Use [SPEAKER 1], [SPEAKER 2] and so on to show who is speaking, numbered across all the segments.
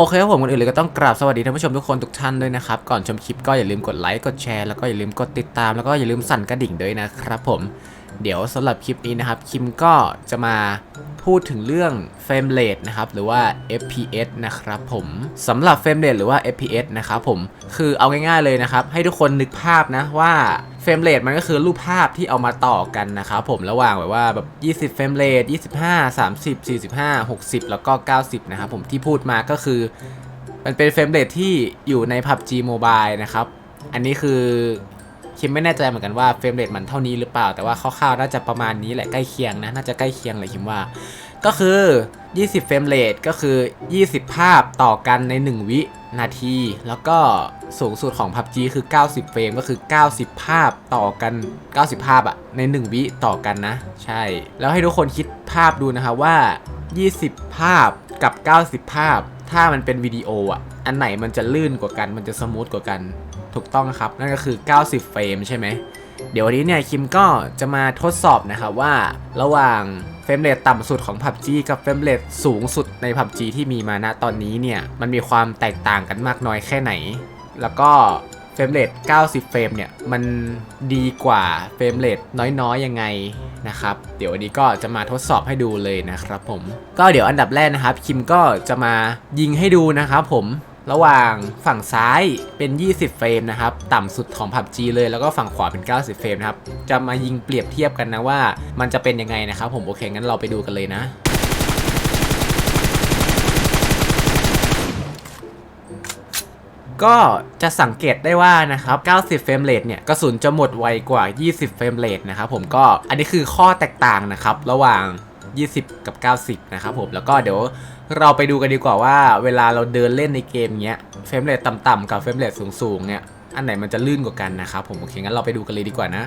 [SPEAKER 1] โอเคครับผมก่อนอื่นเลยก็ต้องกราบสวัสดีท่านผู้ชมทุกคนทุกท่านด้วยนะครับ ก่อนชมคลิปก็อย่าลืมกดไลค์กดแชร์แล้วก็อย่าลืมกดติดตามแล้วก็อย่าลืมสั่นกระดิ่งด้วยนะครับผมเดี๋ยวสำหรับคลิปนี้นะครับคิมก็จะมาพูดถึงเรื่องเฟรมเรทนะครับหรือว่า FPS นะครับผมสำหรับเฟรมเรทหรือว่า FPS นะครับผมคือเอาง่ายๆเลยนะครับ ให้ทุกคนนึกภาพนะว่า รมเรทมันก็คือรูปภาพที่เอามาต่อกันนะครับผมระหว่างแบบว่าแบบ20เฟรมเรท25 30 45 60 แล้วก็ 90 นะครับผมที่พูดมาก็คือ มันเป็นเฟรมเรทที่อยู่ใน PUBG Mobile นะครับ อันนี้คือคิมไม่แน่ใจเหมือนกันว่าเฟรมเรทมันเท่านี้หรือเปล่า แต่ว่าคร่าวๆน่าจะประมาณนี้แหละใกล้เคียงนะน่าจะใกล้เคียงเลยคิมว่า ก็คือ 20เฟรมเรทก็คือ 20 ภาพต่อกันใน 1 วินาที แล้วก็ สูงสุดของ PUBG คือ 90 เฟรมก็คือ 90 ภาพต่อกัน 90 ภาพอะใน 1 วิต่อกันนะ ใช่ แล้วให้ทุกคนคิดภาพดูนะครับว่า 20 ภาพกับ 90 ภาพ ถ้ามันเป็นวิดีโออะอันไหนมันจะลื่นกว่ากัน มันจะสมูทกว่ากัน ถูกต้องครับ นั่นก็คือ 90 เฟรมใช่ไหม เดี๋ยววันนี้เนี่ยคิมก็จะมาทดสอบนะครับว่าระหว่างเฟรมเรทต่ำสุดของ PUBG กับเฟรมเรทสูงสุดใน PUBG ที่มีมาณตอนนี้เนี่ย มันมีความแตกต่างกันมากน้อยแค่ไหน แล้วก็เฟรมเรท90 เฟรมเนี่ย มันดีกว่าเฟรมเรทน้อยๆ ยังไงนะครับ เดี๋ยววันนี้ก็จะมาทดสอบให้ดูเลยนะครับผม ก็เดี๋ยวอันดับแรกนะครับ คิมก็จะมายิงให้ดูนะครับผมระหว่างฝั่งซ้ายเป็น 20 เฟรมนะครับ ต่ำสุดของ PUBG เลยแล้วก็ฝั่งขวาเป็น 90 เฟรมนะครับ จะมายิงเปรียบเทียบกันนะว่ามันจะเป็นยังไงนะครับผมโอเคงั้นเราไปดูกันเลยนะ ก็จะสังเกตได้ว่านะครับ 90 เฟรมเรทเนี่ยกระสุนจะหมดไวกว่า 20 เฟรมเรทนะครับผมก็อันนี้คือข้อแตกต่างนะครับ ระหว่าง 20 กับ 90 นะครับผมแล้วก็เดี๋ยวเราไปดูกันดีกว่าว่า เวลาเราเดินเล่นในเกมเนี้ยเฟรมเรทต่ำๆกับเฟรมเรทสูงๆเนี่ยอันไหนมันจะลื่นกว่ากันนะครับผมโอเคงั้นเราไปดูกันเลยดีกว่านะ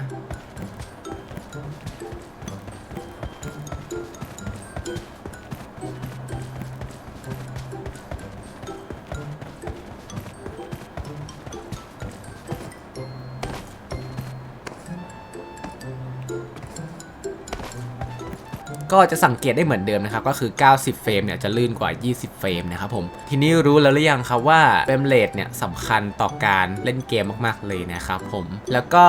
[SPEAKER 1] ก็จะสังเกตได้เหมือนเดิมนะครับก็คือ 90 เฟรมเนี่ยจะลื่นกว่า 20 เฟรมนะครับผมทีนี้รู้แล้วหรือยังครับว่าเฟรมเรทเนี่ยสำคัญต่อการเล่นเกมมากๆเลยนะครับผมแล้วก็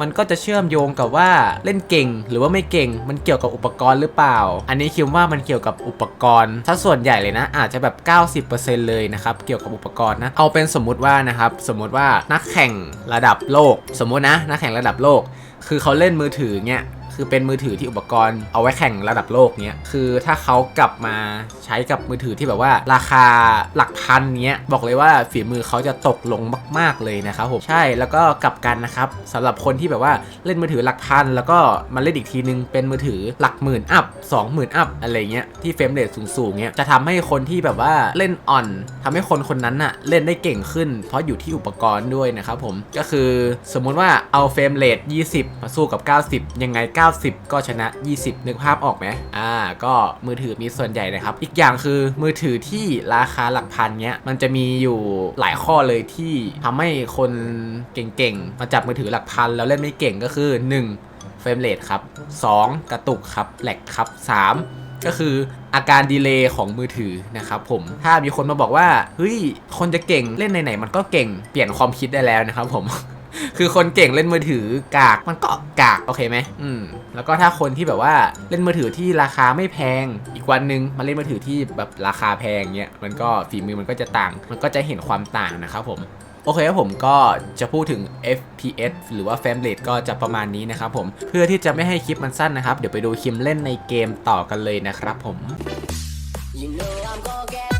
[SPEAKER 1] มันก็จะเชื่อมโยงกับว่าเล่นเก่งหรือว่าไม่เก่งมันเกี่ยวกับอุปกรณ์หรือเปล่า อันนี้คิดว่ามันเกี่ยวกับอุปกรณ์ถ้าส่วนใหญ่เลยนะ อาจจะแบบ 90%เลยนะครับเกี่ยวกับอุปกรณ์นะเอาเป็นสมมุติว่านะครับสมมุติว่านักแข่งระดับโลก สมมุตินะนักแข่งระดับโลก คือเขาเล่นมือถือเนี่ย คือเป็นมือถือที่อุปกรณ์เอาไว้แข่งระดับโลกเนี้ยคือถ้าเขากลับมาใช้กับมือถือที่แบบว่าราคาหลักพันเนี้ยบอกเลยว่าฝีมือเขาจะตกลงมาก ๆเลยนะครับผมใช่แล้วก็กลับกันนะครับสำหรับคนที่แบบว่าเล่นมือถือหลักพันแล้วก็มาเล่นอีกทีนึงเป็นมือถือหลักหมื่นอัพ20,000อัพอะไรเงี้ยที่เฟรมเรทสูงๆเนี้ยจะทำให้คนที่แบบว่าเล่นอ่อนทำให้คนคนนั้นน่ะเล่นได้เก่งขึ้น เพราะอยู่ที่อุปกรณ์ด้วยนะครับผมก็คือสมมุติว่าเอาเฟรมเรท20 มาสู้กับ 90 ยังไง 90ก็ชนะ 20 นึกภาพออกไหมอ่า ก็มือถือมีส่วนใหญ่นะครับ อีกอย่างคือมือถือที่ราคาหลักพันเนี้ย มันจะมีอยู่หลายข้อเลยที่ทำให้คนเก่งๆ มาจับมือถือหลักพันแล้วเล่นไม่เก่งก็คือ 1. เฟรมเรทครับ 2. กระตุกครับแหลกครับ 3. ก็คืออาการดีเลย์ของมือถือนะครับผมถ้ามีคนมาบอกว่าเฮ้ยคนจะเก่งเล่นไหนๆมันก็เก่งเปลี่ยนความคิดได้แล้วนะครับผม คือคนเก่งเล่นมือถือกากมันก็กากโอเคไหมอืมแล้วก็ถ้าคนที่แบบว่าเล่นมือถือที่ราคาไม่แพง อีกวันหนึ่งมาเล่นมือถือที่แบบราคาแพงเนี้ยมันก็ฝีมือมันก็จะต่าง มันก็จะเห็นความต่างนะครับผมโอเคครับผมก็จะพูดถึง FPS หรือว่า frame rate ก็จะประมาณนี้นะครับผมเพื่อที่จะไม่ให้คลิปมันสั้นนะครับ เดี๋ยวไปดูคิมเล่นในเกมต่อกันเลยนะครับผม
[SPEAKER 2] You know I'm gonna get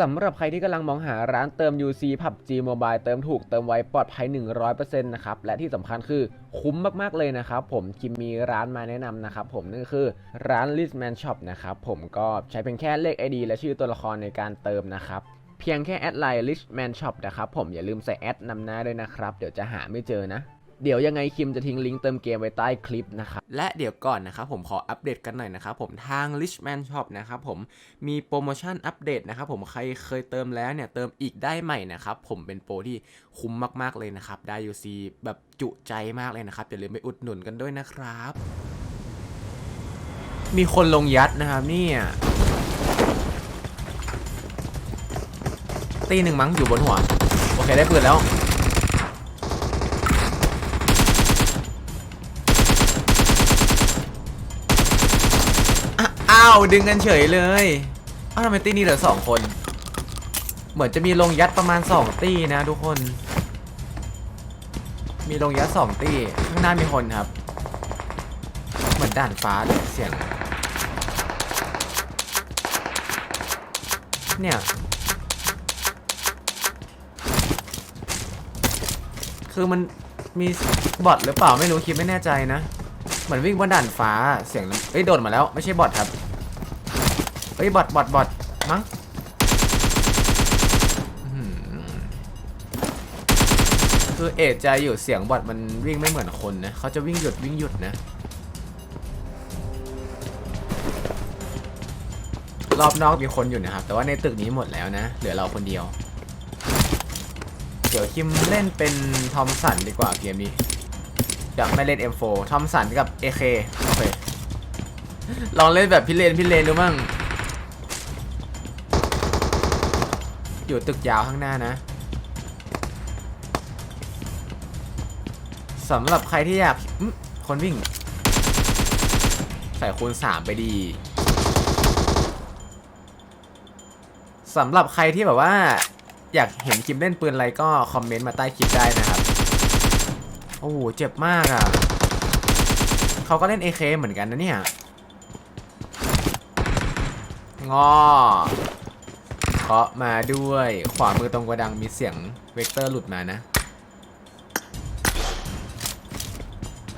[SPEAKER 1] สำหรับใครที่กำลังมองหาร้านเติม UC PUBG Mobile เติมถูกเติมไวปลอดภัย 100%นะครับ และที่สำคัญคือคุ้มมากๆเลยนะครับ ผมคิมมีร้านมาแนะนำนะครับผมนั่นคือร้าน Listman Shop นะครับผมก็ใช้เพียงแค่เลข ID และชื่อตัวละครในการเติมนะครับเพียงแค่แอดไลน์ Richman Shop นะครับผมอย่าลืมใส่แอดนำหน้าด้วยนะครับ เดี๋ยวจะหาไม่เจอนะ เดี๋ยวยังไงคิมจะทิ้งลิงก์เติมเกมไว้ใต้คลิปนะครับ และเดี๋ยวก่อนนะครับผมขออัปเดตกันหน่อยนะครับผมทาง Richman Shop นะครับผมมีโปรโมชั่นอัปเดตนะครับผมใครเคยเติมแล้วเนี่ยเติมอีกได้ใหม่นะครับผมเป็นโปรที่คุ้มมากๆเลยนะครับได้ UC แบบจุใจมากเลยนะครับอย่าลืมไปอุดหนุนกันด้วยนะครับ มีคนลงยัดนะครับเนี่ยตีหนึ่งมั้งอยู่บนหัว โอเคได้ปืนแล้ว อะอ้าว ดึงกันเฉยเลยอ้าวทำไมตีนี้เหลือสองคน เหมือนจะมีลงยัดประมาณสองตีนะทุกคน มีลงยัดสองตีข้างหน้ามีคนครับ เหมือนด่านฟ้าเลยเสียง เนี่ยคือมันมีบอทหรือเปล่าไม่รู้คิดไม่แน่ใจนะ เหมือนวิ่งบนด่านฟ้าเสียงเอ้ยโดดมาแล้วไม่ใช่บอทครับ เอ้ยบอทบอทบอทมั้งคือเอะใจอยู่เสียงบอทมันวิ่งไม่เหมือนคนนะเขาจะวิ่งหยุดวิ่งหยุดนะ รอบนอกมีคนอยู่นะครับ แต่ว่าในตึกนี้หมดแล้วนะ เหลือเราคนเดียว เดี๋ยวคิมเล่นเป็นทอมสันดีกว่าเกมนี้จะไม่เล่น M4 ทอมสันกับ AK โอเคลองเล่นแบบพิเรนพิเรนดูมั่ง อยู่ตึกยาวข้างหน้านะสำหรับใครที่อยากคนวิ่ง ใส่คูณ3ไปดีสำหรับใครที่แบบว่า อยากเห็นคลิปเล่นปืนอะไรก็คอมเมนต์มาใต้คลิปได้นะครับ โอ้โหเจ็บมากอะ เขาก็เล่น AK เหมือนกันนะเนี่ย งอ เคาะมาด้วย ขวามือตรงกระดังมีเสียงเวกเตอร์หลุดมานะ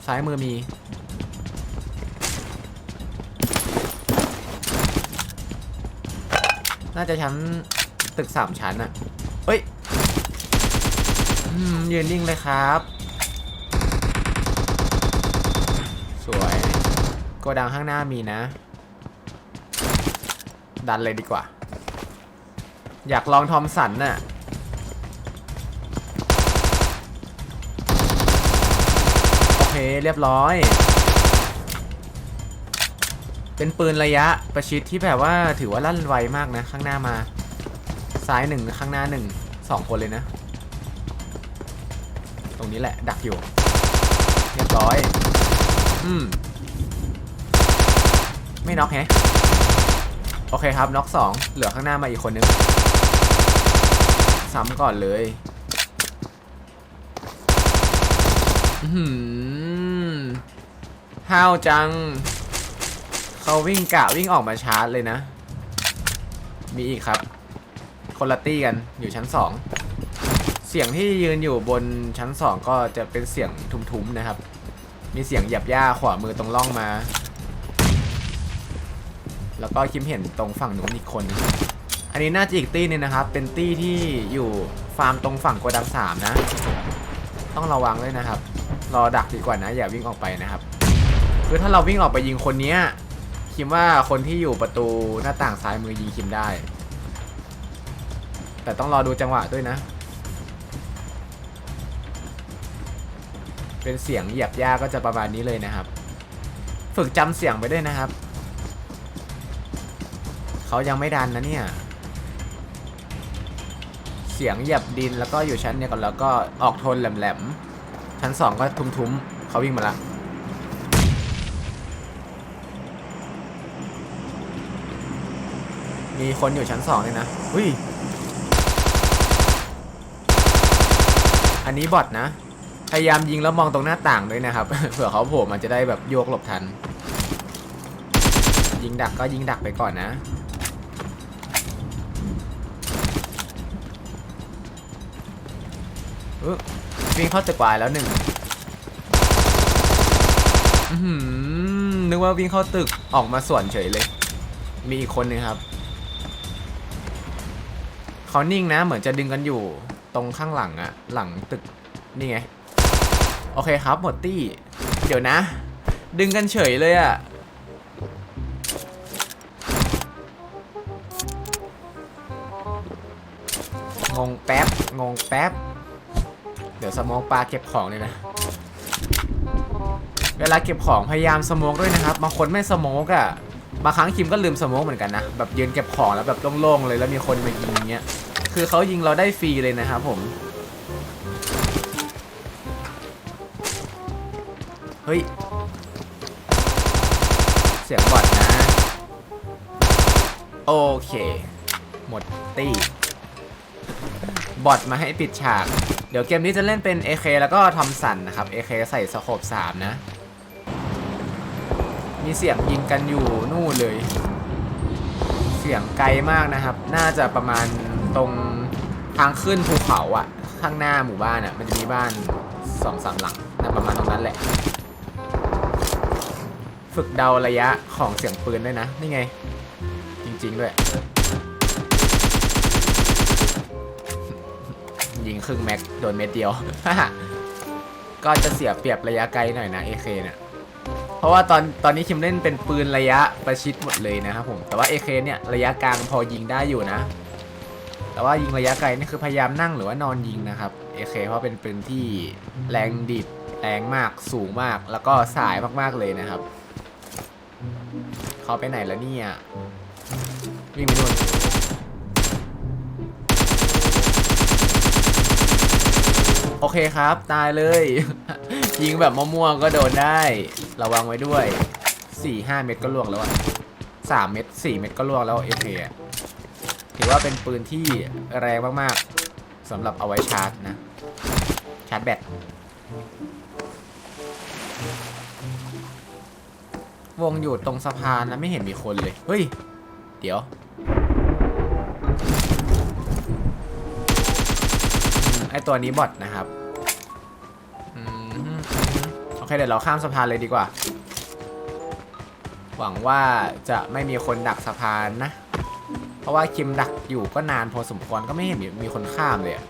[SPEAKER 1] ซ้ายมือมี น่าจะชั้นตึกสามชั้นอะเฮ้ยยืนนิ่งเลยครับ สวยโกดังข้างหน้ามีนะ ดันเลยดีกว่า อยากลองทอมสันน่ะโอเคเรียบร้อย เป็นปืนระยะประชิดที่แบบว่าถือว่าลั่นไวมากนะ ข้างหน้ามา ซ้ายหนึ่งข้างหน้าหนึ่งสองคนเลยนะ ตรงนี้แหละ ดักอยู่ เรียบร้อย อืม ไม่น็อกแฮะโอเคครับน็อกสองเหลือข้างหน้ามาอีกคนนึง ซ้ำก่อนเลยอื้อหือห้าวจัง เขาวิ่งกะวิ่งออกมาชาร์จเลยนะ มีอีกครับ คนละตี้กันอยู่ชั้นสอง เสียงที่ยืนอยู่บนชั้นสองก็จะเป็นเสียงทุ้มๆนะครับ มีเสียงหยับย่าขวามือตรงล่องมา แล้วก็คิมเห็นตรงฝั่งนู้นอีกคนนึง นนี้น่าจะอีกตี้นึงนะครับ เป็นตี้ที่อยู่ฟาร์มตรงฝั่งโกดังสามนะ ต้องระวังด้วยนะครับ รอดักดีกว่านะ อย่าวิ่งออกไปนะครับ คือถ้าเราวิ่งออกไปยิงคนเนี้ยคิมว่าคนที่อยู่ประตูหน้าต่างซ้ายมือยิงคิมได้ แต่ต้องรอดูจังหวะด้วยนะ เป็นเสียงเหยียบหญ้าก็จะประมาณนี้เลยนะครับ ฝึกจำเสียงไปด้วยนะครับ เขายังไม่ดันนะเนี่ย เสียงเหยียบดินแล้วก็อยู่ชั้นเนี่ยก่อนแล้วก็ออกโทนแหลมๆ ชั้นสองก็ทุ้มๆเขาวิ่งมาละมีคนอยู่ชั้นสองเลยนะอุ้ย อันนี้บอทนะ พยายามยิงแล้วมองตรงหน้าต่างด้วยนะครับ เผื่อเขาโผล่มันจะได้แบบโยกหลบทัน ยิงดักก็ยิงดักไปก่อนนะ วิ่งเข้าตึกวายแล้วหนึ่งนึกว่าวิ่งเข้าตึกออกมาส่วนเฉยเลย มีอีกคนนึงครับเขานิ่งนะ เหมือนจะดึงกันอยู่ตรงข้างหลังอะหลังตึกนี่ไง โอเคครับหมดตี้ เดี๋ยวนะ ดึงกันเฉยเลยอะงงแป๊บ งงแป๊บ เดี๋ยวสมองปลาเก็บของเลยนะ เวลาเก็บของพยายามสโมกด้วยนะครับบางคนไม่สโมกอะ่ะบางครั้งคิมก็ลืมสโมกเหมือนกันนะแบบยืนเก็บของแล้วแบบโล่งๆเลยแล้วมีคนมายิงเงี้ยคือเขายิงเราได้ฟรีเลยนะครับผมเฮ้ยเสียงบอดนะ โอเค หมดตี้บอทมาให้ปิดฉาก เดี๋ยวเกมนี้จะเล่นเป็น AK แล้วก็ทอมสันนะครับ AK ใส่สโคป3นะ มีเสียงยิงกันอยู่นู่นเลย เสียงไกลมากนะครับ น่าจะประมาณตรงทางขึ้นภูเขาอะข้างหน้าหมู่บ้านอะมันจะมีบ้านสองสามหลังนะประมาณตรงนั้นแหละ ฝึกเดาระยะของเสียงปืนด้วยนะ นี่ไง จริง ๆ ด้วย งครึ่งแม็กโดนเม็ดเดียว ก็จะเสียเปรียบระยะไกลหน่อยนะ AK เนี่ย เพราะว่าตอนตอนนี้คิมเล่นเป็นปืนระยะประชิดหมดเลยนะครับผม แต่ว่า AK เนี่ยระยะกลางพอยิงได้อยู่นะ แต่ว่ายิงระยะไกลนี่คือพยายามนั่งหรือว่านอนยิงนะครับ AK เพราะเป็นปืนที่แรงดิดแรงมากสูงมากแล้วก็สายมากๆเลยนะครับเขาไปไหนแล้วเนี่ยวิ่งไปนู่น โอเคครับ ตายเลย ยิงแบบมั่วๆก็โดนได้ ระวังไว้ด้วย 4-5 เม็ดก็ล่วงแล้วอะ3เม็ด4เม็ดก็ล่วงแล้วเอเคถือว่าเป็นปืนที่แรงมากๆสำหรับเอาไว้ชาร์จนะ ชาร์จแบตวงอยู่ตรงสะพานนะไม่เห็นมีคนเลย เฮ้ย เดี๋ยว ไอตัวนี้บอทนะครับอืมโอเคเดี๋ยวเราข้ามสะพานเลยดีกว่า หวังว่าจะไม่มีคนดักสะพานนะ เพราะว่าคิมดักอยู่ก็นานพอสมควรก็ไม่เห็นมีมีคนข้ามเลยอะ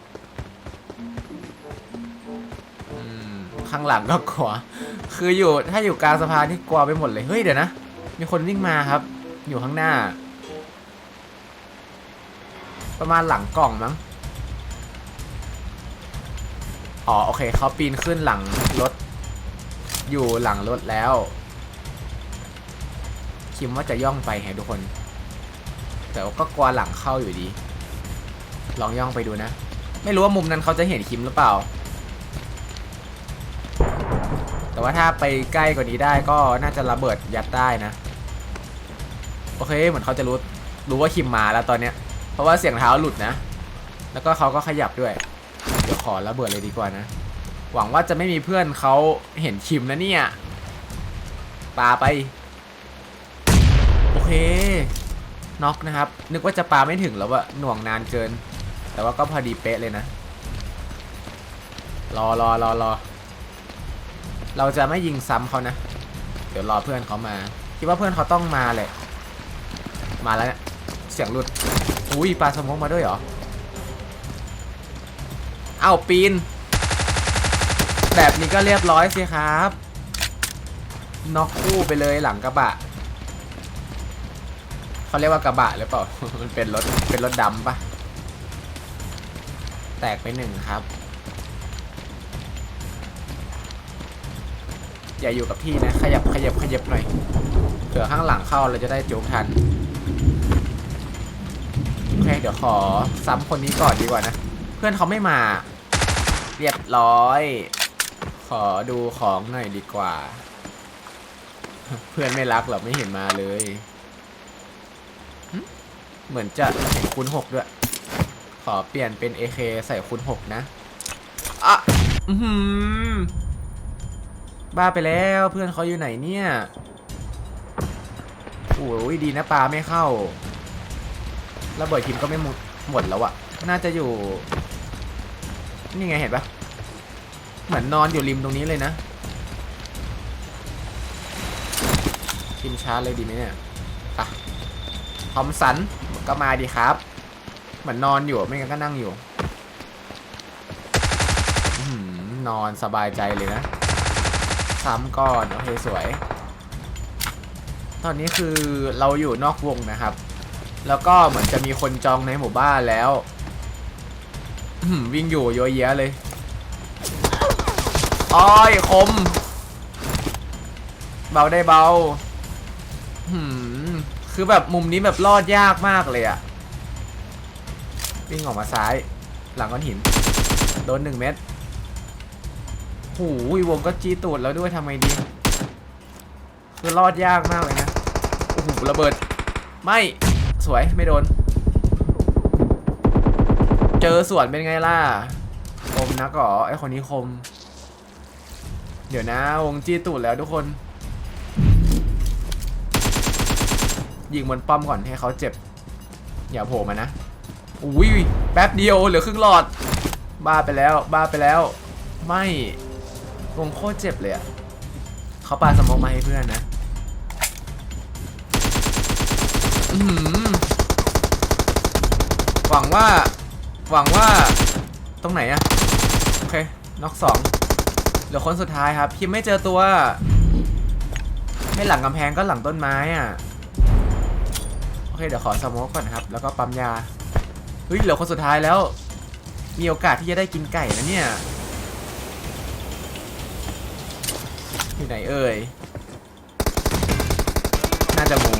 [SPEAKER 1] อืมข้างหลังก็กลัว คืออยู่ถ้าอยู่กลางสะพานนี่กลัวไปหมดเลย เฮ้ยเดี๋ยวนะ มีคนวิ่งมาครับ อยู่ข้างหน้า ประมาณหลังกล่องมั้ง อ๋อโอเคเขาปีนขึ้นหลังรถ อยู่หลังรถแล้ว คิมว่าจะย่องไปให้ทุกคน แต่ก็กลัวหลังเข้าอยู่ดี ลองย่องไปดูนะ ไม่รู้ว่ามุมนั้นเขาจะเห็นคิมหรือเปล่า แต่ว่าถ้าไปใกล้กว่านี้ได้ก็น่าจะระเบิดยัดได้นะ โอเคเหมือนเขาจะรู้รู้ว่าคิมมาแล้วตอนเนี้ย เพราะว่าเสียงเท้าหลุดนะ แล้วก็เขาก็ขยับด้วย เดี๋ยวขอระเบิดเลยดีกว่านะ หวังว่าจะไม่มีเพื่อนเขาเห็นคิมนะเนี่ยปาไป โอเคน็อกนะครับ นึกว่าจะปาไม่ถึงแล้วอะหน่วงนานเกิน แต่ว่าก็พอดีเป๊ะเลยนะ รอรอรอรอเราจะไม่ยิงซ้ำเขานะ เดี๋ยวรอเพื่อนเขามา คิดว่าเพื่อนเขาต้องมาเลย มาแล้วเสียงหลุด อุ้ยปลาสมองมาด้วยเหรอ เอาปีน แบบนี้ก็เรียบร้อยสิครับน็อกคู่ไปเลยหลังกระบะเขาเรียกว่ากระบะหรือเปล่า มันเป็นรถ เป็นรถดำปะแตกไปหนึ่งครับ อย่าอยู่กับที่นะ ขยับขยับขยับหน่อย เผื่อข้างหลังเข้าเราจะได้จุกทัน โอเค เดี๋ยวขอซ้ำคนนี้ก่อนดีกว่านะ เพื่อนเขาไม่มา เรียบร้อย ขอดูของหน่อยดีกว่า เพื่อนไม่รักหรอไม่เห็นมาเลย เหมือนจะเห็นคูณหกด้วย ขอเปลี่ยนเป็น AK ใส่คูณหกนะอะอือหือบ้าไปแล้วเพื่อนเขาอยู่ไหนเนี่ยโอ้ยดีนะปลาไม่เข้าระเบิดคิมก็ไม่หมดหมดแล้วอะน่าจะอยู่ นี่ไงเห็นปะเหมือนนอนอยู่ริมตรงนี้เลยนะคิมชาร์จเลยดีไหมเนี่ยปะทอมสันก็มาดีครับ เหมือนนอนอยู่ไม่งั้นก็นั่งอยู่นอนสบายใจเลยนะซ้ำก่อนโอเคสวย ตอนนี้คือเราอยู่นอกวงนะครับ แล้วก็เหมือนจะมีคนจองในหมู่บ้านแล้ว วิ่งอยู่เยอะแยะเลยอ้อยคม เบาได้เบาหืมคือแบบมุมนี้แบบรอดยากมากเลยอะวิ่งออกมาซ้าย หลังก้อนหิน โดนหนึ่งเม็ดหูยวงก็จี้ตูดแล้วด้วยทำไงดี คือรอดยากมากเลยนะ โอ้โหระเบิด ไม่ สวยไม่โดน เจอสวนเป็นไงล่ะ คมนักเหรอไอคนนี้คม เดี๋ยวนะวงจี้ตูดแล้วทุกคน ยิงบนป้อมก่อนให้เขาเจ็บ อย่าโผล่มานะ อุ้ยแป๊บเดียวเหลือครึ่งหลอด บ้าไปแล้ว บ้าไปแล้ว ไม่วงโคตรเจ็บเลยอะเขาปาสมองมาให้เพื่อนนะหวังว่า หวังว่าตรงไหนอะโอเคน็อกสองเหลือคนสุดท้ายครับพิมไม่เจอตัวไม่หลังกำแพงก็หลังต้นไม้อะโอเคเดี๋ยวขอสโมกก่อนครับ แล้วก็ปั๊มยาเฮ้ยเหลือคนสุดท้ายแล้ว มีโอกาสที่จะได้กินไก่นะเนี่ยอยู่ไหนเอ่ย น่าจะหมู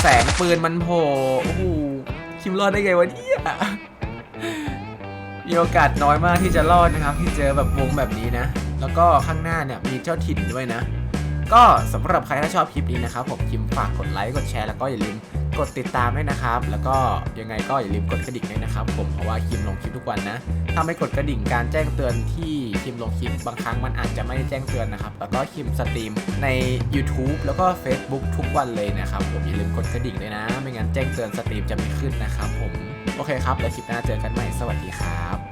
[SPEAKER 1] แสงปืนมันโผล่โอ้โห คิมรอดได้ไงวะเนี่ยมีโอกาสน้อยมากที่จะรอดนะครับ ที่เจอแบบวงแบบนี้นะ แล้วก็ข้างหน้าเนี่ยมีเจ้าถิ่นด้วยนะ ก็สำหรับใครถ้าชอบคลิปนี้นะครับผมคิมฝากกดไลค์กดแชร์แล้วก็อย่าลืมกดติดตามด้วยนะครับ แล้วก็ยังไงก็อย่าลืมกดกระดิ่งด้วยนะครับ ผมเพราะว่าคิมลงคลิปทุกวันนะ ถ้าไม่กดกระดิ่งการแจ้งเตือนที ที่คิมลงคลิปบางครั้งมันอาจจะไม่ได้แจ้งเตือนนะครับ แล้วก็คิมสตรีมใน YouTube แล้วก็ Facebook ทุกวันเลยนะครับ ผมอย่าลืมกดกระดิ่งด้วยนะ ไม่งั้นแจ้งเตือนสตรีมจะไม่ขึ้นนะครับผม โอเคครับ แล้วคลิปหน้าเจอกันใหม่ สวัสดีครับ